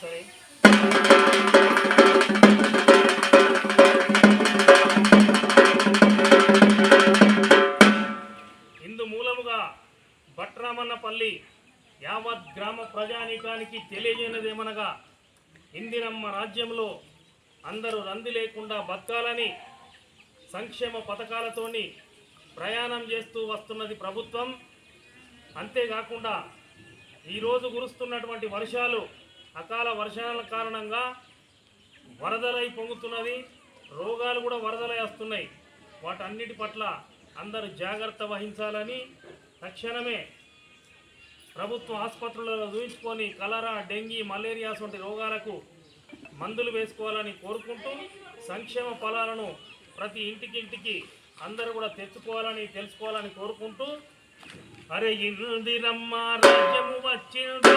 సరే ఇందు మూలముగా భట్రామన్నపల్లి యావత్ గ్రామ ప్రజానీకానికి తెలియజేయనదేమనగా ఇందిరమ్మ రాజ్యంలో అందరూ రంది లేకుండా బతకాలని సంక్షేమ పథకాలతోని ప్రయాణం చేస్తూ వస్తున్నది ప్రభుత్వం. అంతేకాకుండా ఈరోజు కురుస్తున్నటువంటి వర్షాలు అకాల వర్షాల కారణంగా వరదలై పొంగుతున్నది. రోగాలు కూడా వరదలై వస్తున్నాయి. వాటన్నిటి పట్ల అందరూ జాగ్రత్త వహించాలని తక్షణమే ప్రభుత్వ ఆసుపత్రులలో చూయించుకొని కలరా డెంగీ మలేరియా వంటి రోగాలకు మందులు వేసుకోవాలని కోరుకుంటూ సంక్షేమ ఫలాలను ప్రతి ఇంటికి ఇంటికి అందరూ కూడా తెచ్చుకోవాలని తెలుసుకోవాలని కోరుకుంటూ అరే ఇందిరమ్మ రాజ్యము వచ్చిందో!